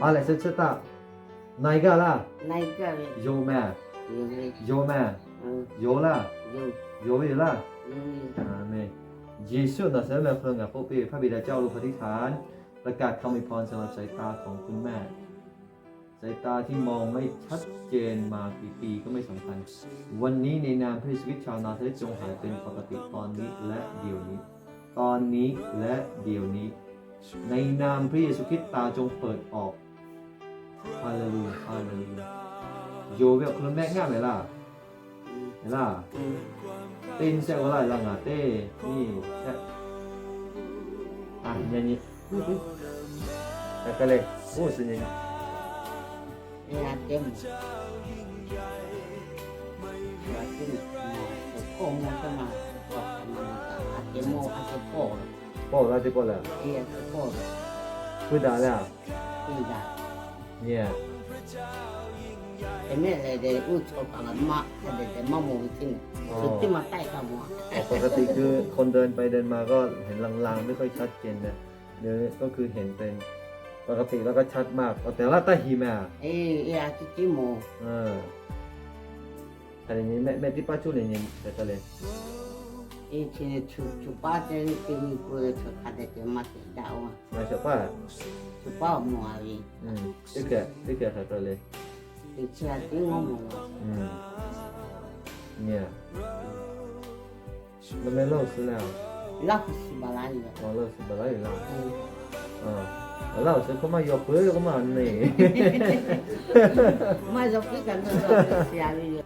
Ale se četá najgala, Najgale. jome, Jole. jome, jola, joila. 嗯。อาเมนเยซูนาซาเรสเพื่อนกับพวกพี่พระบิดาเจ้าลูกอธิฐาน ประกาศคำอวยพรสำหรับสายตาของคุณแม่ สาตาที่มองไม่ชัดเจนมากี่ปีก็ไม่สำคัญ วันนี้ในนามพระเยซูคริตชาวนาซาเรสจงหายเป็นปกติตอนนี้และเดี๋ยวนี้ ตอนนี้และเดี๋ยวนี้ ในนามพระเยซูคริสต์ตาจงเปิดออกฮาเลลูฮาเลลูโยเวลคุนแม่ง่ายไหมล่ะไหมล่ะเต้นแซว่าไรลังอะเต้นี่แซ่อะยันนี้แต่ก็เลยโอ้สิเนี่ยเวลาเต็มเวลาเต็มก็มันจะมาก็มาอาเจโมอาเจโก 过了， cứ đá là 对的。 nhẹ 前面来的乌头讲了妈，还得在妈母亲，就这么带干嘛？ ปกติคือคนเดินไปเดินมาก็เห็นลางๆไม่ค่อยชัดเจนนะเดี๋ยวนี้ก็คือเห็นเป็นปกติแล้วก็ชัดมากแต่ละตาหีแม่ 哎呀，这这么， เอออะไรนี้แม่แม่ที่ป้าช่วยเนี่ยแต่ตะเลย 以前出出八点给你过来出看的，就买点大我。买小包。小包没啊？嗯，这个这个还多嘞。以前给我们。嗯。你、yeah. 嗯。那边老师呢？老师不来了。哦，老师不来了。嗯。嗯，老师，干嘛要回来干嘛呢？哈哈哈哈哈！哈哈哈哈哈！